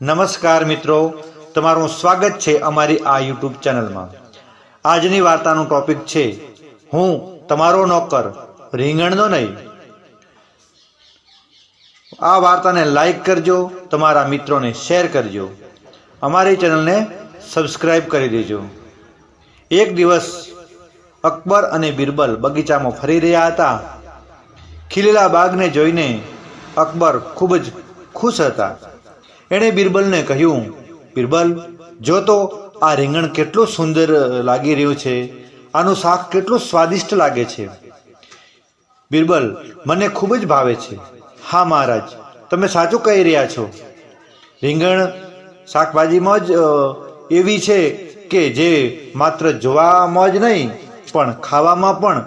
નમસ્કાર મિત્રો. તમારું સ્વાગત છે અમારી આ યુટ્યુબ ચેનલમાં. આજની વાર્તાનું ટોપિક છે, હું તમારો નોકર, રીંગણનો નહીં. આ વાર્તાને લાઈક કરજો, તમારા મિત્રોને શેર કરજો. અમારી ચેનલને સબસ્ક્રાઈબ કરી દેજો. એક દિવસ અકબર અને બિરબલ બગીચામાં ફરી રહ્યા હતા. ખીલેલા બાગને જોઈને અકબર ખૂબ જ ખુશ હતા. એણે બિરબલને કહ્યું, બિરબલ, જો તો આ રીંગણ કેટલું સુંદર લાગી રહ્યું છે. આનું શાક કેટલું સ્વાદિષ્ટ લાગે છે. બિરબલ, મને ખૂબ જ ભાવે છે. હા, મહારાજ, તમે સાચું કહી રહ્યા છો. રીંગણ શાકભાજીમાં જ એવી છે કે જે માત્ર જોવામાં જ નહીં, પણ ખાવામાં પણ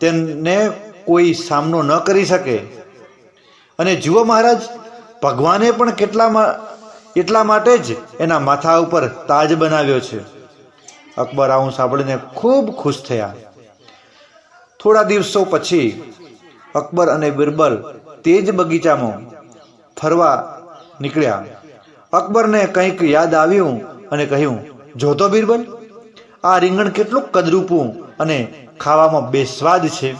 તેને કોઈ સામનો ન કરી શકે. અને જુઓ, મહારાજ ભગવાને પણ કેટલામાં એટલા માટે જ એના માથા ઉપર તાજ બનાવ્યો છે. અકબર આવું સાંભળીને ખૂબ ખુશ થયા. થોડા દિવસો પછી અકબર અને બિરબલ તે જ બગીચામાં ફરવા નીકળ્યા. અકબરને કંઈક યાદ આવ્યું અને કહ્યું જોતો બિરબલ, આ રીંગણ કેટલું કદરૂપું અને ખાવામાં બેસ્વાદ છે.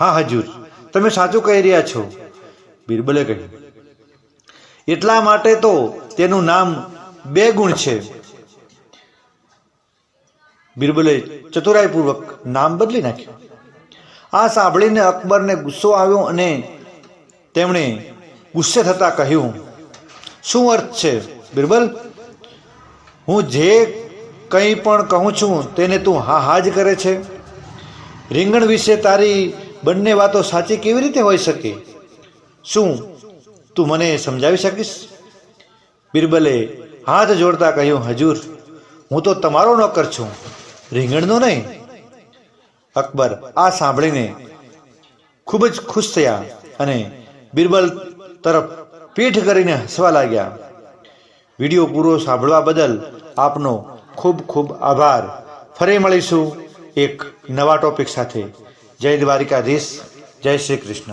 હા, હજુર, તમે સાચું કહી રહ્યા છો. બિરબલે કહ્યું એટલા માટે તો તેનું નામ બે ગુણ છે. બિરબલે ચતુરાઈપૂર્વક નામ બદલી નાખ્યું. આ સાંભળીને અકબરને ગુસ્સો આવ્યો અને તેમણે ગુસ્સે થતાં કહ્યું, શું અર્થ છે, બિરબલ? હું જે કંઈ પણ કહું છું તેને તું હા હા જ કરે છે. રીંગણ વિશે તારી બંને વાતો સાચી કેવી રીતે હોઈ શકે? શું તું મને સમજાવી શકીશ? બિરબલે હાથ જોડતા કહ્યું, હજુર, હું તો તમારો નોકર છું. રીંગણનો નહીં. અકબર આ સાંભળીને ખૂબ જ ખુશ થયા અને બિરબલ તરફ પીઠ કરીને હસવા લાગ્યા. વીડિયો પૂરો સાંભળવા બદલ આપનો ખૂબ ખૂબ આભાર. ફરી મળીશું એક નવા ટોપિક સાથે. જય દ્વારિકાધીશ, જય શ્રી કૃષ્ણ.